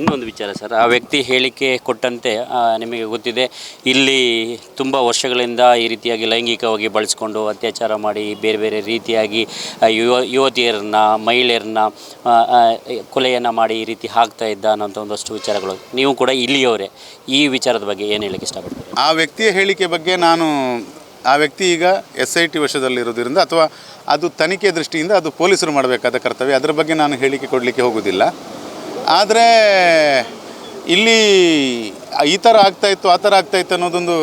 ಇನ್ನೊಂದು ವಿಚಾರ ಸರ್. ಆ ವ್ಯಕ್ತಿ ಹೇಳಿಕೆ ಕೊಟ್ಟಂತೆ ನಿಮಗೆ ಗೊತ್ತಿದೆ, ಇಲ್ಲಿ ತುಂಬ ವರ್ಷಗಳಿಂದ ಈ ರೀತಿಯಾಗಿ ಲೈಂಗಿಕವಾಗಿ ಬಳಸ್ಕೊಂಡು ಅತ್ಯಾಚಾರ ಮಾಡಿ ಬೇರೆ ಬೇರೆ ರೀತಿಯಾಗಿ ಯುವ, ಯುವತಿಯರನ್ನ, ಮಹಿಳೆಯರನ್ನ ಕೊಲೆಯನ್ನು ಮಾಡಿ ಈ ರೀತಿ ಹಾಕ್ತಾ ಇದ್ದ ಅನ್ನೋಂಥ ಒಂದಷ್ಟು ವಿಚಾರಗಳು. ನೀವು ಕೂಡ ಇಲ್ಲಿಯವರೇ ಈ ವಿಚಾರದ ಬಗ್ಗೆ ಏನು ಹೇಳಕ್ಕೆ ಇಷ್ಟಪಡ್ತೀರಿ? ಆ ವ್ಯಕ್ತಿಯ ಹೇಳಿಕೆ ಬಗ್ಗೆ ನಾನು, ಆ ವ್ಯಕ್ತಿ ಈಗ ಎಸ್ ಐ ಟಿ ವಶದಲ್ಲಿರೋದ್ರಿಂದ ಅಥವಾ ಅದು ತನಿಖೆ ದೃಷ್ಟಿಯಿಂದ ಅದು ಪೊಲೀಸರು ಮಾಡಬೇಕಾದ ಕರ್ತವ್ಯ. ಅದರ ಬಗ್ಗೆ ನಾನು ಹೇಳಿಕೆ ಕೊಡಲಿಕ್ಕೆ ಹೋಗೋದಿಲ್ಲ ಆದರೆ ಇಲ್ಲಿ ಈ ಥರ ಆಗ್ತಾಯಿತ್ತು ಆ ಥರ ಆಗ್ತಾಯಿತ್ತು ಅನ್ನೋದೊಂದು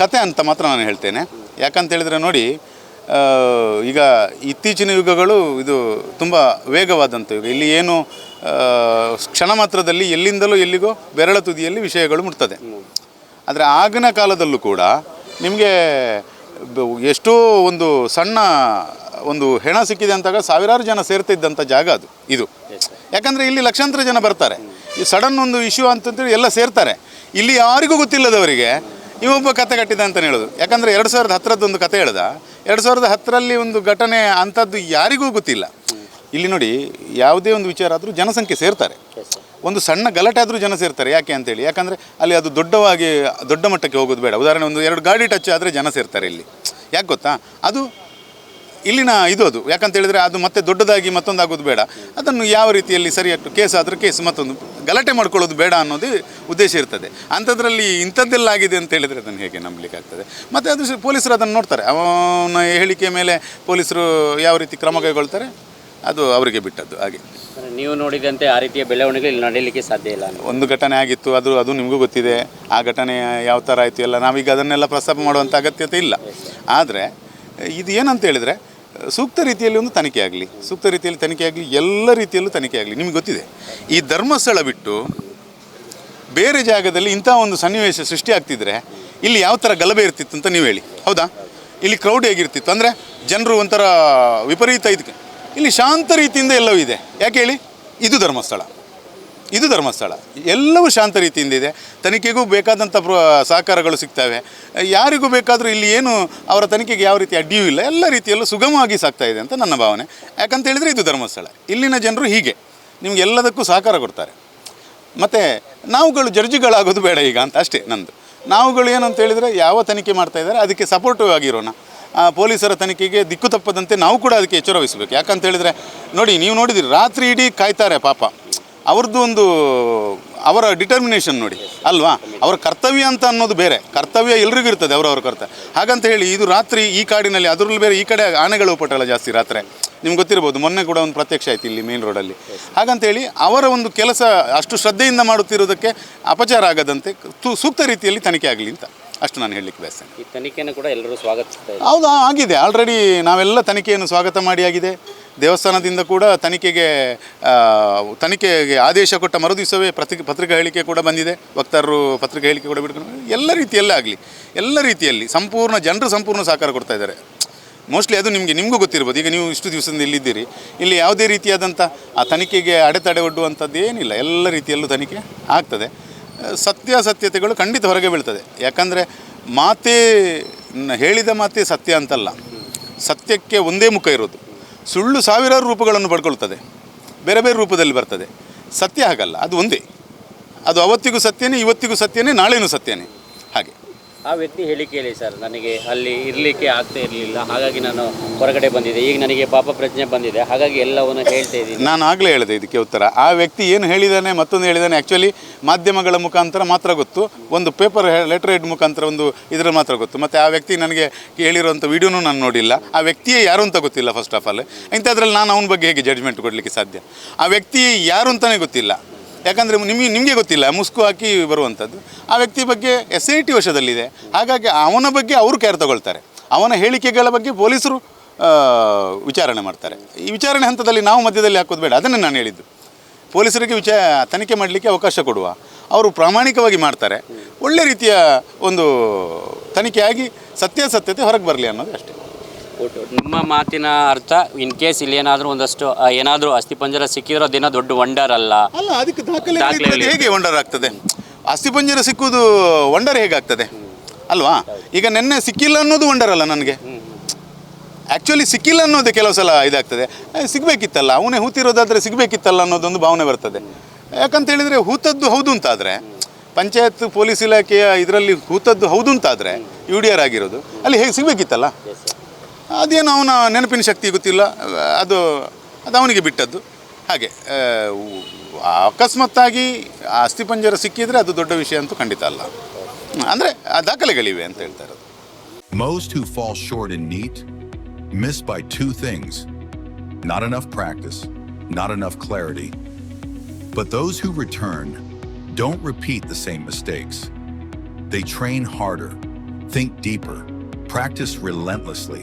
ಕತೆ ಅಂತ ಮಾತ್ರ ನಾನು ಹೇಳ್ತೇನೆ. ಯಾಕಂತ ಹೇಳಿದರೆ ನೋಡಿ ಈಗ ಇತ್ತೀಚಿನ ಯುಗಗಳು ಇದು ತುಂಬ ವೇಗವಾದಂಥ ಯುಗ ಇಲ್ಲಿ ಏನು ಕ್ಷಣ ಮಾತ್ರದಲ್ಲಿ ಎಲ್ಲಿಂದಲೂ ಎಲ್ಲಿಗೋ ಬೆರಳ ತುದಿಯಲ್ಲಿ ವಿಷಯಗಳು ಮುಟ್ತದೆ. ಆದರೆ ಆಗಿನ ಕಾಲದಲ್ಲೂ ಕೂಡ ನಿಮಗೆ ಎಷ್ಟೋ ಒಂದು ಸಣ್ಣ ಒಂದು ಹೆಣ ಸಿಕ್ಕಿದೆ ಅಂತಾಗ ಸಾವಿರಾರು ಜನ ಸೇರ್ತಿದ್ದಂಥ ಜಾಗ ಅದು, ಇದು. ಯಾಕಂದರೆ ಇಲ್ಲಿ ಲಕ್ಷಾಂತರ ಜನ ಬರ್ತಾರೆ. ಈ ಸಡನ್ ಒಂದು ಇಶ್ಯೂ ಅಂತಂದ್ರೆ ಎಲ್ಲ ಸೇರ್ತಾರೆ. ಇಲ್ಲಿ ಯಾರಿಗೂ ಗೊತ್ತಿಲ್ಲದವರಿಗೆ ಇವೊಬ್ಬ ಕತೆ ಕಟ್ಟಿದ ಅಂತಲೇ ಹೇಳೋದು. ಯಾಕಂದರೆ ಎರಡು ಸಾವಿರದ ಹತ್ತರದ್ದು ಒಂದು ಕತೆ ಹೇಳ್ದ. ಎರಡು ಸಾವಿರದ ಹತ್ತರಲ್ಲಿ ಒಂದು ಘಟನೆ ಅಂಥದ್ದು ಯಾರಿಗೂ ಗೊತ್ತಿಲ್ಲ. ಇಲ್ಲಿ ನೋಡಿ, ಯಾವುದೇ ಒಂದು ವಿಚಾರ ಆದರೂ ಜನಸಂಖ್ಯೆ ಸೇರ್ತಾರೆ. ಒಂದು ಸಣ್ಣ ಗಲಾಟೆ ಆದರೂ ಜನ ಸೇರ್ತಾರೆ. ಯಾಕೆ ಅಂತೇಳಿ? ಯಾಕಂದರೆ ಅಲ್ಲಿ ಅದು ದೊಡ್ಡವಾಗಿ, ದೊಡ್ಡ ಮಟ್ಟಕ್ಕೆ ಹೋಗೋದು ಬೇಡ. ಉದಾಹರಣೆ ಒಂದು ಎರಡು ಗಾಡಿ ಟಚ್ ಆದರೆ ಜನ ಸೇರ್ತಾರೆ ಇಲ್ಲಿ. ಯಾಕೆ ಗೊತ್ತಾ? ಅದು ಇಲ್ಲಿನ ಇದು ಅದು. ಯಾಕಂತ ಹೇಳಿದರೆ ಅದು ಮತ್ತೆ ದೊಡ್ಡದಾಗಿ ಮತ್ತೊಂದು ಆಗೋದು ಬೇಡ. ಅದನ್ನು ಯಾವ ರೀತಿಯಲ್ಲಿ ಸರಿಯಾಗಿ ಕೇಸ್ ಆದರೆ ಕೇಸ್ ಮತ್ತೊಂದು ಗಲಾಟೆ ಮಾಡ್ಕೊಳ್ಳೋದು ಬೇಡ ಅನ್ನೋದು ಉದ್ದೇಶ ಇರ್ತದೆ. ಅಂಥದ್ರಲ್ಲಿ ಇಂಥದ್ದೆಲ್ಲ ಆಗಿದೆ ಅಂತ ಹೇಳಿದರೆ ಅದನ್ನು ಹೇಗೆ ನಂಬಲಿಕ್ಕೆ ಆಗ್ತದೆ ಮತ್ತು ಅದು ಪೊಲೀಸರು ಅದನ್ನು ನೋಡ್ತಾರೆ. ಅವನ ಹೇಳಿಕೆ ಮೇಲೆ ಪೊಲೀಸರು ಯಾವ ರೀತಿ ಕ್ರಮ ಕೈಗೊಳ್ತಾರೆ? ಅದು ಅವರಿಗೆ ಬಿಟ್ಟದ್ದು. ಹಾಗೆ. ನೀವು ನೋಡಿದಂತೆ ಆ ರೀತಿಯ ಬೆಳವಣಿಗೆ ಇಲ್ಲಿ ನಡೆಯಲಿಕ್ಕೆ ಸಾಧ್ಯ ಇಲ್ಲ ಒಂದು ಘಟನೆ ಆಗಿತ್ತು. ಅದು ಅದು ನಿಮಗೂ ಗೊತ್ತಿದೆ. ಆ ಘಟನೆ ಯಾವ ಥರ ಆಯಿತು ಎಲ್ಲ. ನಾವೀಗ ಅದನ್ನೆಲ್ಲ ಪ್ರಸ್ತಾಪ ಮಾಡುವಂಥ ಅಗತ್ಯತೆ ಇಲ್ಲ. ಆದರೆ ಇದು ಏನಂತ ಹೇಳಿದರೆ ಸೂಕ್ತ ರೀತಿಯಲ್ಲಿ ಒಂದು ತನಿಖೆ ಆಗಲಿ, ಸೂಕ್ತ ರೀತಿಯಲ್ಲಿ ತನಿಖೆ ಆಗಲಿ, ಎಲ್ಲ ರೀತಿಯಲ್ಲೂ ತನಿಖೆ ಆಗಲಿ, ನಿಮಗೆ ಗೊತ್ತಿದೆ. ಈ ಧರ್ಮಸ್ಥಳ ಬಿಟ್ಟು ಬೇರೆ ಜಾಗದಲ್ಲಿ ಇಂಥ ಒಂದು ಸನ್ನಿವೇಶ ಸೃಷ್ಟಿ ಆಗ್ತಿದ್ರೆ ಇಲ್ಲಿ ಯಾವ ಥರ ಗಲಭೆ ಇರ್ತಿತ್ತು ಅಂತ ನೀವು ಹೇಳಿ. ಹೌದಾ? ಇಲ್ಲಿ ಕ್ರೌಡ್ ಹೇಗಿರ್ತಿತ್ತು? ಅಂದರೆ ಜನರು ಒಂಥರ ವಿಪರೀತ ಇದಕ್ಕೆ. ಇಲ್ಲಿ ಶಾಂತ ರೀತಿಯಿಂದ ಎಲ್ಲವೂ ಇದೆ. ಯಾಕೆ ಹೇಳಿ? ಇದು ಧರ್ಮಸ್ಥಳ. ಇದು ಧರ್ಮಸ್ಥಳ. ಎಲ್ಲವೂ ಶಾಂತ ರೀತಿಯಿಂದ ಇದೆ. ತನಿಖೆಗೂ ಬೇಕಾದಂಥ ಪ್ರ, ಸಹಕಾರಗಳು ಸಿಗ್ತವೆ. ಯಾರಿಗೂ ಬೇಕಾದರೂ ಇಲ್ಲಿ ಏನು ಅವರ ತನಿಖೆಗೆ ಯಾವ ರೀತಿ ಅಡ್ಡಿಯೂ ಇಲ್ಲ. ಎಲ್ಲ ರೀತಿಯಲ್ಲೂ ಸುಗಮವಾಗಿ ಸಾಗ್ತಾ ಇದೆ ಅಂತ ನನ್ನ ಭಾವನೆ. ಯಾಕಂತ ಹೇಳಿದರೆ ಇದು ಧರ್ಮಸ್ಥಳ. ಇಲ್ಲಿನ ಜನರು ಹೀಗೆ. ನಿಮ್ಗೆ ಎಲ್ಲದಕ್ಕೂ ಸಹಕಾರ ಕೊಡ್ತಾರೆ. ಮತ್ತು ನಾವುಗಳು ಜಡ್ಜಿಗಳಾಗೋದು ಬೇಡ ಈಗ ಅಂತ ಅಷ್ಟೇ ನಂದು. ನಾವುಗಳು ಏನು ಅಂತ ಹೇಳಿದರೆ ಯಾವ ತನಿಖೆ ಮಾಡ್ತಾ ಇದ್ದಾರೆ ಅದಕ್ಕೆ ಸಪೋರ್ಟಿವ್ ಆಗಿರೋಣ. ಪೊಲೀಸರ ತನಿಖೆಗೆ ದಿಕ್ಕು ತಪ್ಪದಂತೆ ನಾವು ಕೂಡ ಅದಕ್ಕೆ ಎಚ್ಚರ ವಹಿಸಬೇಕು ಯಾಕಂತ ಹೇಳಿದರೆ ನೋಡಿ, ನೀವು ನೋಡಿದಿರಿ, ರಾತ್ರಿ ಇಡೀ ಕಾಯ್ತಾರೆ ಪಾಪ. ಅವ್ರದ್ದು ಒಂದು ಅವರ ಡಿಟರ್ಮಿನೇಷನ್ ನೋಡಿ ಅಲ್ವಾ? ಅವರ ಕರ್ತವ್ಯ ಅಂತ ಅನ್ನೋದು ಬೇರೆ. ಕರ್ತವ್ಯ ಎಲ್ರಿಗೂ ಇರ್ತದೆ ಅವರವ್ರ ಕರ್ತವ್ಯ ಹಾಗಂತ ಹೇಳಿ ಇದು ರಾತ್ರಿ ಈ ಕಾಡಿನಲ್ಲಿ ಅದರಲ್ಲಿ ಬೇರೆ ಈ ಕಡೆ ಆನೆಗಳು ಉಪಟಳ ಜಾಸ್ತಿ ರಾತ್ರಿ. ನಿಮ್ಗೆ ಗೊತ್ತಿರ್ಬೋದು ಮೊನ್ನೆ ಕೂಡ ಒಂದು ಪ್ರತ್ಯಕ್ಷ ಆಯ್ತು ಇಲ್ಲಿ ಮೇನ್ ರೋಡಲ್ಲಿ ಹಾಗಂತೇಳಿ ಅವರ ಒಂದು ಕೆಲಸ ಅಷ್ಟು ಶ್ರದ್ಧೆಯಿಂದ ಮಾಡುತ್ತಿರುವುದಕ್ಕೆ ಅಪಚಾರ ಆಗದಂತೆ ಸೂಕ್ತ ರೀತಿಯಲ್ಲಿ ತನಿಖೆ ಆಗಲಿ ಅಂತ ಅಷ್ಟು ನಾನು ಹೇಳಲಿಕ್ಕೆ ಬಯಸ್ತೇನೆ. ಈ ತನಿಖೆಯನ್ನು ಕೂಡ ಎಲ್ಲರೂ ಸ್ವಾಗತಿಸ್ತಾರೆ ಹೌದಾ ಆಗಿದೆ. ಆಲ್ರೆಡಿ ನಾವೆಲ್ಲ ತನಿಖೆಯನ್ನು ಸ್ವಾಗತ ಮಾಡಿ ಆಗಿದೆ. ದೇವಸ್ಥಾನದಿಂದ ಕೂಡ ತನಿಖೆಗೆ ತನಿಖೆಗೆ ಆದೇಶ ಕೊಟ್ಟ ಮರುದಿವಸವೇ ಪತ್ರಿಕೆ ಪತ್ರಿಕಾ ಹೇಳಿಕೆ ಕೂಡ ಬಂದಿದೆ. ವಕ್ತಾರರು ಪತ್ರಿಕಾ ಹೇಳಿಕೆ ಕೂಡ ಬಿಟ್ಕೊಂಡು ಎಲ್ಲ ರೀತಿಯಲ್ಲೇ ಆಗಲಿ, ಎಲ್ಲ ರೀತಿಯಲ್ಲಿ ಸಂಪೂರ್ಣ ಜನರು ಸಂಪೂರ್ಣ ಸಹಕಾರ ಕೊಡ್ತಾ ಇದ್ದಾರೆ. ಮೋಸ್ಟ್ಲಿ ಅದು ನಿಮಗೆ, ನಿಮಗೂ ಗೊತ್ತಿರ್ಬೋದು. ಈಗ ನೀವು ಇಷ್ಟು ದಿವಸದಿಂದ ಇಲ್ಲಿದ್ದೀರಿ. ಇಲ್ಲಿ ಯಾವುದೇ ರೀತಿಯಾದಂಥ ಆ ತನಿಖೆಗೆ ಅಡೆತಡೆ ಒಡ್ಡುವಂಥದ್ದು ಏನಿಲ್ಲ. ಎಲ್ಲ ರೀತಿಯಲ್ಲೂ ತನಿಖೆ ಆಗ್ತದೆ. ಸತ್ಯಾಸತ್ಯತೆಗಳು ಖಂಡಿತ ಹೊರಗೆ ಬೀಳ್ತದೆ. ಯಾಕಂದರೆ ಮಾತೇ, ಹೇಳಿದ ಮಾತೇ ಸತ್ಯ ಅಂತಲ್ಲ. ಸತ್ಯಕ್ಕೆ ಒಂದೇ ಮುಖ ಇರೋದು. ಸುಳ್ಳು ಸಾವಿರಾರು ರೂಪಗಳನ್ನು ಪಡ್ಕೊಳ್ತದೆ. ಬೇರೆ ಬೇರೆ ರೂಪದಲ್ಲಿ ಬರ್ತದೆ. ಸತ್ಯ ಹಾಗಲ್ಲ, ಅದು ಒಂದೇ. ಅದು ಅವತ್ತಿಗೂ ಸತ್ಯನೇ, ಇವತ್ತಿಗೂ ಸತ್ಯನೇ, ನಾಳೆನೂ ಸತ್ಯನೇ. ಹಾಗೆ. ಆ ವ್ಯಕ್ತಿ ಹೇಳಿಕೆಯಲ್ಲಿ ಸರ್, ನನಗೆ ಅಲ್ಲಿ ಇರಲಿಕ್ಕೆ ಆಗ್ತಾ ಇರಲಿಲ್ಲ. ಹಾಗಾಗಿ ನಾನು ಹೊರಗಡೆ ಬಂದಿದ್ದೆ. ಈಗ ನನಗೆ ಪಾಪ ಪ್ರಜ್ಞೆ ಬಂದಿದೆ. ಹಾಗಾಗಿ ಎಲ್ಲವನ್ನು ಹೇಳ್ತಾ ಇದ್ದೀನಿ. ನಾನು ಆಗಲೇ ಹೇಳಿದೆ ಇದಕ್ಕೆ ಉತ್ತರ. ಆ ವ್ಯಕ್ತಿ ಏನು ಹೇಳಿದ್ದಾನೆ ಮತ್ತೊಂದು ಹೇಳಿದ್ದಾನೆ ಆ್ಯಕ್ಚುಲಿ ಮಾಧ್ಯಮಗಳ ಮುಖಾಂತರ ಮಾತ್ರ ಗೊತ್ತು. ಒಂದು ಪೇಪರ್ ಲೆಟರ್ ಹೆಡ್ ಮುಖಾಂತರ ಒಂದು ಇದರ ಮಾತ್ರ ಗೊತ್ತು. ಮತ್ತು ಆ ವ್ಯಕ್ತಿ ನನಗೆ ಕೇಳಿರುವಂಥ ವಿಡಿಯೋನೂ ನಾನು ನೋಡಿಲ್ಲ. ಆ ವ್ಯಕ್ತಿಯೇ ಯಾರು ಅಂತ ಗೊತ್ತಿಲ್ಲ ಫಸ್ಟ್ ಆಫ್ ಆಲ್ ಇಂಥದ್ರಲ್ಲಿ ನಾನು ಅವನ ಬಗ್ಗೆ ಹೇಗೆ ಜಡ್ಜ್ಮೆಂಟ್ ಕೊಡಲಿಕ್ಕೆ ಸಾಧ್ಯ? ಆ ವ್ಯಕ್ತಿ ಯಾರು ಅಂತಲೇ ಗೊತ್ತಿಲ್ಲ. ಯಾಕಂದರೆ ನಿಮಗೆ ನಿಮಗೆ ಗೊತ್ತಿಲ್ಲ, ಮುಸ್ಕು ಹಾಕಿ ಬರುವಂಥದ್ದು ಆ ವ್ಯಕ್ತಿ ಬಗ್ಗೆ ಎಸ್ ಐ ಟಿ ವಶದಲ್ಲಿದೆ. ಹಾಗಾಗಿ ಅವನ ಬಗ್ಗೆ ಅವರು ಕೇರ್ ತಗೊಳ್ತಾರೆ. ಅವನ ಹೇಳಿಕೆಗಳ ಬಗ್ಗೆ ಪೊಲೀಸರು ವಿಚಾರಣೆ ಮಾಡ್ತಾರೆ. ಈ ವಿಚಾರಣೆ ಹಂತದಲ್ಲಿ ನಾವು ಮಧ್ಯದಲ್ಲಿ ಹಾಕೋದು ಬೇಡ. ಅದನ್ನೇ ನಾನು ಹೇಳಿದ್ದು. ಪೊಲೀಸರಿಗೆ ವಿಚಾ, ತನಿಖೆ ಮಾಡಲಿಕ್ಕೆ ಅವಕಾಶ ಕೊಡುವ. ಅವರು ಪ್ರಾಮಾಣಿಕವಾಗಿ ಮಾಡ್ತಾರೆ. ಒಳ್ಳೆ ರೀತಿಯ ಒಂದು ತನಿಖೆಯಾಗಿ ಸತ್ಯಾಸತ್ಯತೆ ಹೊರಗೆ ಬರಲಿ ಅನ್ನೋದು ಅಷ್ಟೇ. ಒಟ್ಟು ನಿಮ್ಮ ಮಾತಿನ ಅರ್ಥ ಇನ್ ಕೇಸ್ ಇಲ್ಲಿ ಏನಾದರೂ ಒಂದಷ್ಟು ಆ, ಏನಾದರೂ ಅಸ್ಥಿಪಂಜರ ಸಿಕ್ಕಿದ್ರೆ ದಿನ ದೊಡ್ಡ ವಂಡರ್ ಅಲ್ಲ. ಅಲ್ಲ ಅದಕ್ಕೆ ದಾಖಲೆ ದಾಖಲೆ ಇಲ್ಲದೆ ಹೇಗೆ ವಂಡರ್ ಆಗ್ತದೆ? ಅಸ್ಥಿಪಂಜರ ಸಿಕ್ಕುವುದು ವಂಡರ್ ಹೇಗಾಗ್ತದೆ? ಅಲ್ವಾ? ಈಗ ನೆನ್ನೆ ಸಿಕ್ಕಿಲ್ಲ ಅನ್ನೋದು ವಂಡರ್ ಅಲ್ಲ ನನಗೆ. ಆ್ಯಕ್ಚುಲಿ ಸಿಕ್ಕಿಲ್ಲ ಅನ್ನೋದು ಕೆಲವು ಸಲ ಇದಾಗ್ತದೆ. ಏ, ಸಿಗ್ಬೇಕಿತ್ತಲ್ಲ ಅವನೇ ಹೂತಿರೋದಾದರೆ ಸಿಗಬೇಕಿತ್ತಲ್ಲ ಅನ್ನೋದೊಂದು ಭಾವನೆ ಬರ್ತದೆ. ಯಾಕಂತ ಹೇಳಿದರೆ ಹೂತದ್ದು ಹೌದು ಅಂತಾದರೆ ಪಂಚಾಯತ್ ಪೊಲೀಸ್ ಇಲಾಖೆಯ ಇದರಲ್ಲಿ ಹೂತದ್ದು ಹೌದು ಅಂತಾದರೆ ಯು ಡಿ ಆರ್ ಆಗಿರೋದು ಅಲ್ಲಿ ಹೇಗೆ ಸಿಗಬೇಕಿತ್ತಲ್ಲ? ಅದೇನು ಅವನ ನೆನಪಿನ ಶಕ್ತಿ ಗೊತ್ತಿಲ್ಲ ಅದು ಅದು ಅವನಿಗೆ ಬಿಟ್ಟದ್ದು ಹಾಗೆ ಅಕಸ್ಮಾತ್ತಾಗಿ ಅಸ್ಥಿಪಂಜರ ಸಿಕ್ಕಿದರೆ ಅದು ದೊಡ್ಡ ವಿಷಯ ಅಂತೂ ಖಂಡಿತ ಅಲ್ಲ ಅಂದರೆ ಆ ದಾಖಲೆಗಳಿವೆ ಅಂತ ಹೇಳ್ತಾ ಇರೋದು Most who fall short in NEAT miss by two things not enough practice, not enough clarity. But those who return don't repeat the same mistakes. They train harder, think deeper, practice relentlessly.